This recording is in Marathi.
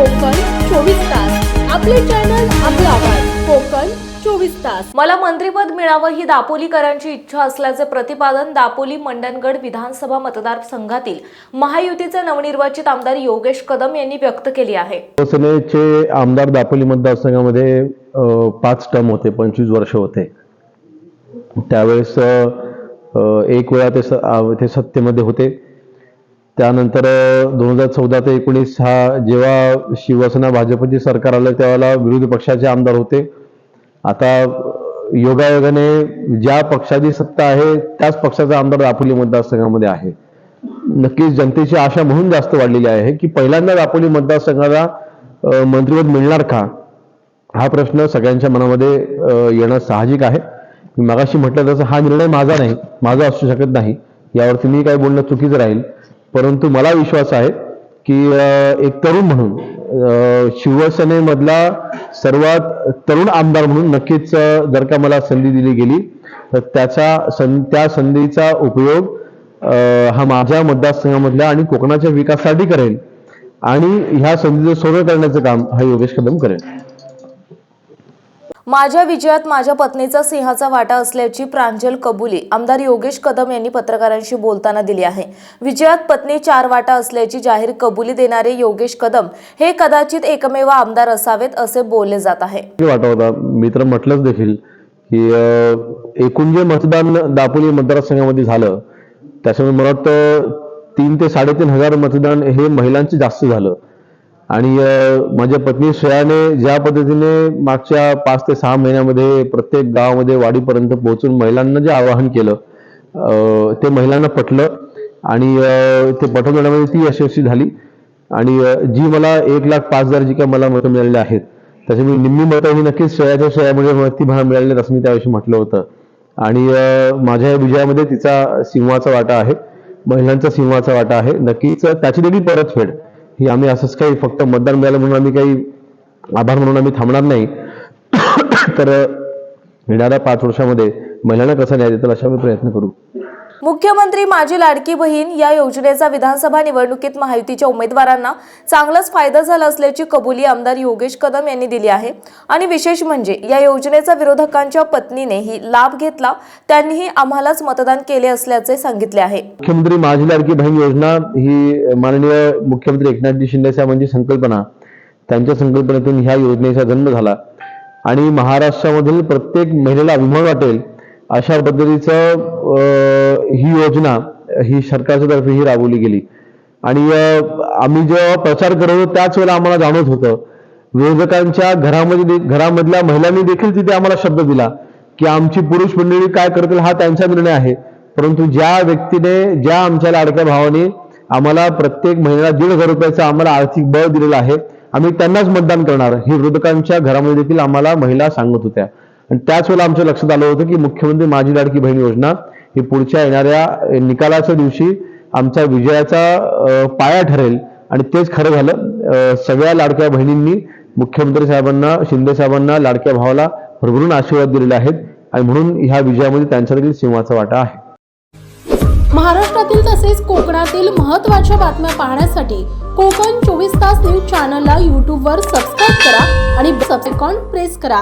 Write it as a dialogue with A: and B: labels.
A: कोकण चोवीस तास. आपले चॅनल आपला आवाज. कोकण चोवीस तास.
B: मला मंत्रीपद मिळावं ही दापोलीकरांची इच्छा असल्याचे प्रतिपादन दापोली मंडणगड विधानसभा मतदारसंघातील महायुतीचे नवनिर्वाचित आमदार योगेश कदम यांनी व्यक्त केली आहे.
C: शिवसेनेचे आमदार दापोली मतदारसंघामध्ये पाच टर्म होते पंचवीस वर्ष होते. त्यावेळेस एक वेळा ते सत्तेमध्ये होते. त्यानंतर दोन हजार चौदा ते एकोणीस हा जेव्हा शिवसेना भाजपची सरकार आलं त्यावेळेला विरोधी पक्षाचे आमदार होते. आता योगायोगाने ज्या पक्षाची सत्ता आहे त्याच पक्षाचा आमदार दापोली मतदारसंघामध्ये आहे. नक्कीच जनतेची आशा म्हणून जास्त वाढलेली आहे की पहिल्यांदा दापोली मतदारसंघाला मंत्रिपद मिळणार का? हा प्रश्न सगळ्यांच्या मनामध्ये येणं साहजिक आहे. मी मगाशी म्हटलं तसं हा निर्णय माझा नाही माझा असू शकत नाही. यावरती मी काय बोलणं चुकीचं राहील. परंतु मला विश्वास आहे की एक तरुण म्हणून शिवसेनेमधला सर्वात तरुण आमदार म्हणून नक्कीच जर का मला संधी दिली गेली तर त्याचा सं त्या संधीचा उपयोग हा माझ्या मतदारसंघामधल्या आणि कोकणाच्या विकासासाठी करेल आणि ह्या संधीचं सोनं करण्याचं काम हा योगेश कदम करेल.
B: माझ्या विजयात माझ्या पत्नीचा सिंहाचा वाटा असल्याची प्रांजल कबुली आमदार योगेश कदम यांनी पत्रकारांशी बोलताना दिली आहे. विजयात पत्नी चार वाटा असल्याची जाहीर कबुली देणारे योगेश कदम हे कदाचित एकमेव आमदार असावेत असे बोलले जात आहे.
C: वाटा होता. मी तर म्हटलंच देखील की एकूण जे मतदान दापोली मतदारसंघामध्ये झालं त्याच्यामुळे मला वाटतं तीन ते साडेतीन हजार मतदान हे महिलांचे जास्त झालं. आणि माझ्या पत्नी श्रेयाने ज्या पद्धतीने मागच्या पाच ते सहा महिन्यामध्ये प्रत्येक गावामध्ये वाडीपर्यंत पोहोचून महिलांना जे आवाहन केलं ते महिलांना पटलं आणि ते पटवून पटवण्यामध्ये ती यशस्वी झाली. आणि जी मला एक लाख पाच हजार जी काय मला मतं मिळालेली आहेत त्याच्यामुळे निम्मी मतं ही नक्कीच श्रेयाच्या श्रेयामुळे ती मला मिळाली असं मी त्याविषयी म्हटलं होतं. आणि माझ्या या विजयामध्ये तिचा सिंहाचा वाटा आहे महिलांचा सिंहाचा वाटा आहे. नक्कीच त्याची देखील परतफेड. ही आम्ही असंच काही फक्त मतदान मिळालं म्हणून आम्ही काही आभार म्हणून आम्ही थांबणार नाही. तर येणाऱ्या पाच वर्षामध्ये महिलांना कसा न्याय देतील अशा आम्ही प्रयत्न करू.
B: मुख्यमंत्री माझी लाडकी बहीण या योजनेचा विधानसभा निवडणुकीत महायुतीच्या उमेदवारांना चांगलाच फायदा झाला असल्याची कबुली आमदार योगेश कदम यांनी दिली आहे. आणि विशेष म्हणजे या योजनेचा विरोधकांच्या पत्नीनेही लाभ घेतला त्यांनीही आम्हालाच मतदान केले असल्याचे सांगितले आहे.
C: मुख्यमंत्री माझी लाडकी बहीण योजना ही माननीय मुख्यमंत्री एकनाथजी शिंदे साहेबांची संकल्पना. त्यांच्या संकल्पनेतून ह्या योजनेचा जन्म झाला. आणि महाराष्ट्रामधील प्रत्येक महिलेला अभिमान वाटेल अशा पद्धतीचं ही योजना ही सरकारच्या तर्फे ही राबवली गेली. आणि आम्ही जेव्हा प्रचार करत होतो त्याच वेळेला आम्हाला जाणवत होतं विरोधकांच्या घरामध्ये घरामधल्या महिलांनी देखील तिथे आम्हाला शब्द दिला की आमची पुरुष मंडळी काय करतील हा त्यांचा निर्णय आहे. परंतु ज्या व्यक्तीने ज्या आमच्या लाडक्या भावाने आम्हाला प्रत्येक महिन्याला दीड हजार रुपयाचं आम्हाला आर्थिक बळ दिलेलं आहे आम्ही त्यांनाच मतदान करणार. हे विरोधकांच्या घरामध्ये देखील आम्हाला महिला सांगत होत्या. आणि त्याच वेळेला आमच्या लक्षात आलं होतं की मुख्यमंत्री माझी लाडकी बहीण योजना ही पुढच्या येणाऱ्या निकालाच्या दिवशी आमच्या विजयाचा पाया ठरेल. आणि तेच खरं झालं. सगळ्या लाडक्या बहिणींनी मुख्यमंत्री साहेबांना शिंदे साहेबांना लाडक्या भावाला भरभरून आशीर्वाद दिलेले आहेत. आणि म्हणून ह्या विजयामध्ये त्यांचा देखील सिंहाचा वाटा आहे.
A: महाराष्ट्रातील तसेच कोकणातील महत्त्वाच्या बातम्या पाहण्यासाठी कोकण चोवीस तास न्यूज चॅनलला यूट्यूबवर सबस्क्राईब करा आणि सबसेकॉन प्रेस करा.